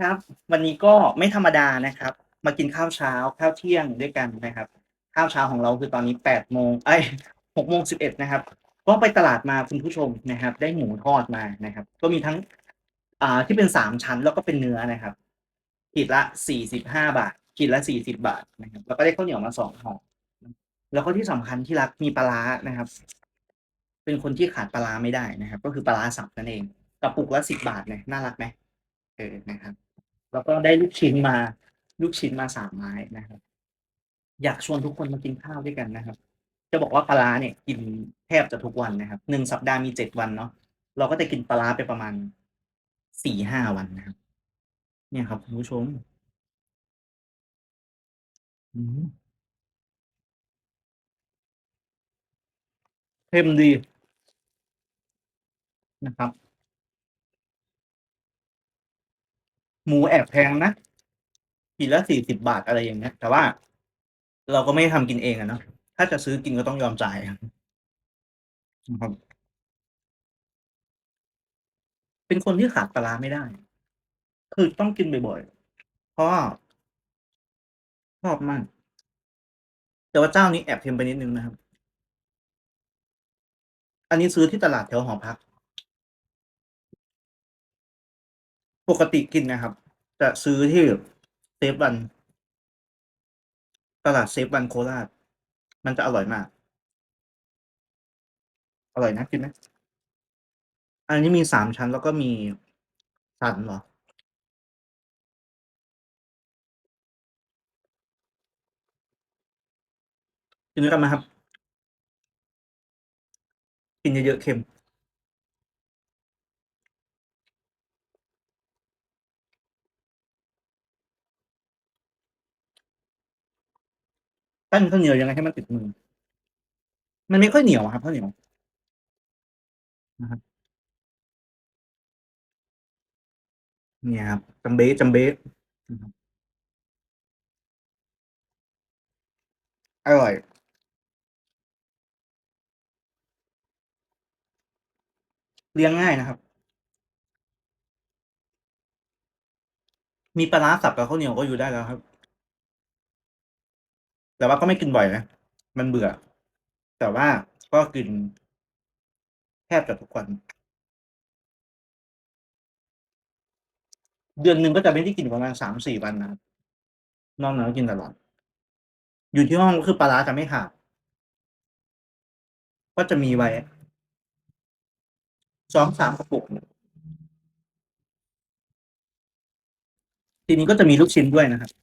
ครับ วันนี้ก็ไม่ธรรมดานะครับ มากินข้าวเช้าข้าวเที่ยงด้วยกันนะครับ ข้าวเช้าของเราคือตอนนี้8โมงเอ๊ย6โมง11นะครับ ก็ไปตลาดมาคุณผู้ชมนะครับ ได้หมูทอดมานะครับ ก็มีทั้ง อ่าที่เป็น3ชั้นแล้วก็เป็นเนื้อนะครับขีดละ45บห้าบาทขีดละ40บาทนะครับ แล้วก็ได้ข้าวเหนียวมา2ห่อแล้วก็ที่สำคัญที่รักมีปลาร้านะครับ เป็นคนที่ขาดปลาร้าไม่ได้นะครับ ก็คือปลาร้าสับนั่นเองกระปุกละ10บาทเนี่ยน่ารักไหม?เออนะครับ แล้วก็ได้ลูกชิ้นมา ลูกชิ้นมา3ไม้นะครับ อยากชวนทุกคนมากินข้าวด้วยกันนะครับ จะบอกว่าปลาเนี่ยกินแทบจะทุกวันนะครับ1สัปดาห์มี7วันเนาะเราก็จะกินปลาไปประมาณ4-5วันนะครับ เนี่ยครับคุณผู้ชมอืมเค็มดีนะครับ หมูแอบแพงนะขีดละ40บบาทอะไรอย่างเงี้ย แต่ว่าเราก็ไม่ได้ทำกินเองอะเนาะถ้าจะซื้อกินก็ต้องยอมจ่ายนะครับเป็นคนที่ขาดปลาไม่ได้ คือต้องกินบ่อยๆเพราะชอบมาก แต่ว่าเจ้านี้แอบเค็มไปนิดนึงนะครับ อันนี้ซื้อที่ตลาดแถวหอพัก ปกติกินนะครับ จะซื้อที่เซฟวันตลาดเซฟวันโคราช มันจะอร่อยมาก อร่อยนะกินไหม?อันนี้มี3ชั้นแล้วก็มีสันเหรอ?กินด้วยกันไหมครับ?กินเยอะๆเค็ม ปั้นข้าวเหนียวยังไงให้มันติดมือ มันไม่ค่อยเหนียวอะครับข้าวเหนียวนะครับเนี่ยครับจัมเบ๊ะอือฮึอร่อยเลี้ยงง่ายนะครับ มีปลาร้าสับกับข้าวเหนียวก็อยู่ได้แล้วครับ แต่ว่าก็ไม่กินบ่อยนะ มันเบื่อ แต่ว่าก็กิน แทบจะทุกวัน เดือนหนึ่งก็จะไม่ได้กินประมาณ3-4วันนะนอกนั้นก็กินตลอด อยู่ที่ห้องก็คือปลาร้าจะไม่ขาด ก็จะมีไว้2-3กระปุก ทีนี้ก็จะมีลูกชิ้นด้วยนะครับ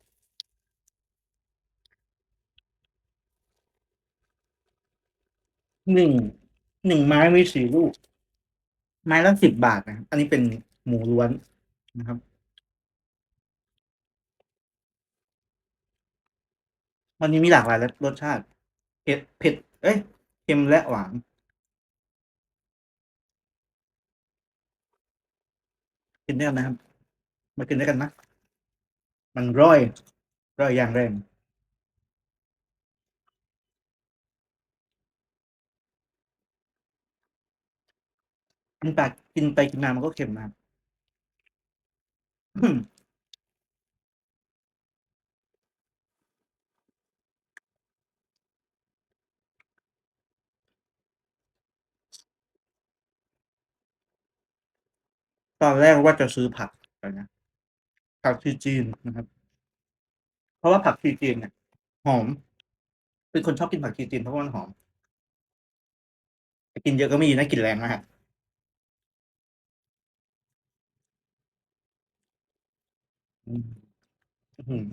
1 1ไม้มี4ลูก ไม้ละ10บบาทนะครับอันนี้เป็นหมูล้วนนะครับ วันนี้มีหลากหลายรสรสชาติเผ็ดเผ็ดเอ๊ยเค็มและหวานกินด้วยกันไหมครับ?มากินด้วยกันนะ มันร่อย ร่อยอย่างแรง กินไปกินไปกินมามันก็เค็มนะครับตอนแรกว่าจะซื้อผักไปนะผักชีจีนนะครับ เพราะว่าผักชีจีนเนี่ยหอม เป็นคนชอบกินผักชีจีนเพราะว่ามันหอมกินเยอะก็ไม่ดีนะกลิ่นแรงมาก อืมอื้อฮือ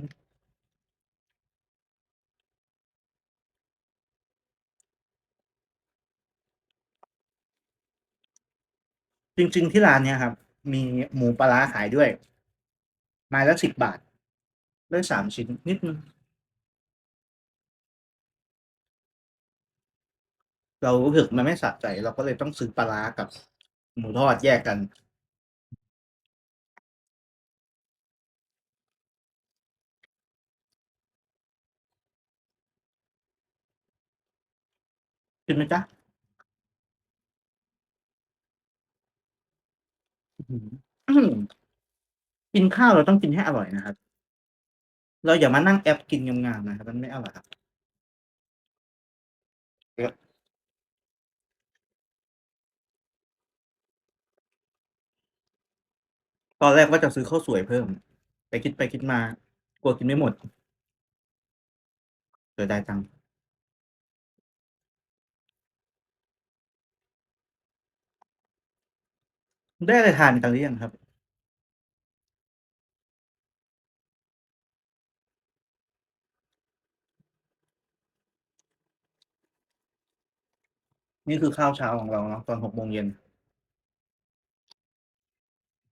จริง ๆ ที่ร้านเนี้ยครับ มีหมูปลาร้าขายด้วย ไม้ละ 10 บาท ได้ 3 ชิ้น นิดนึง เรารู้สึกมันไม่สะใจ เราก็เลยต้องซื้อปลาร้ากับหมูทอดแยกกัน กินไหมจ๊ะ?อื้อฮือ อื้อฮือ กินข้าวเราต้องกินให้อร่อยนะครับ เราอย่ามานั่งแอบกินงามๆนะครับ มันไม่อร่อยครับเยอะตอนแรกว่าจะซื้อข้าวสวยเพิ่มแต่คิดไปคิดมา กลัวกินไม่หมดเสียดายจัง ได้อะไรทานกันหรือยังครับ?นี่คือข้าวเช้าของเราเนาะตอน6โมงเย็น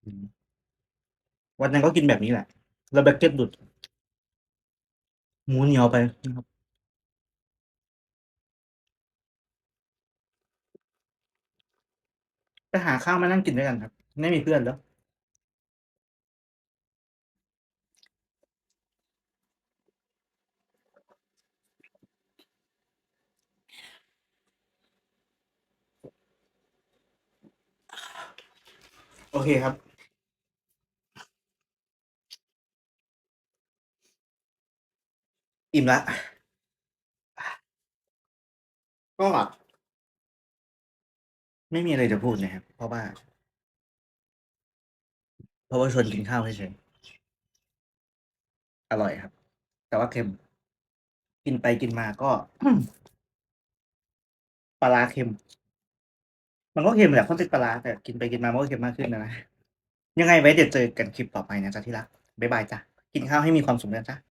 อืมวันนั้นก็กินแบบนี้แหละ แล้วแบกเกตหลุดหมูเหนียวไปนะครับ ไปหาข้าวมานั่งกินด้วยกันครับ ไม่มีเพื่อนแล้วโอเคครับ อิ่มล้วก็ ไม่มีอะไรจะพูดนะครับ เพราะว่า เพราะว่าชวนกินข้าวเฉยๆอร่อยครับ แต่ว่าเค็ม กินไปกินมาก็ ปลาร้าเค็ม มันก็เค็มแหละเพราะเป็นปลาร้าแต่กินไปกินมามันก็เค็มมากขึ้นอะนะยังไงไว้เดี๋ยวเจอกันคลิปต่อไปนะจ๊ะที่รักบ๊ายบายจ้ะกินข้าวให้มีความสุขนะจ๊ะ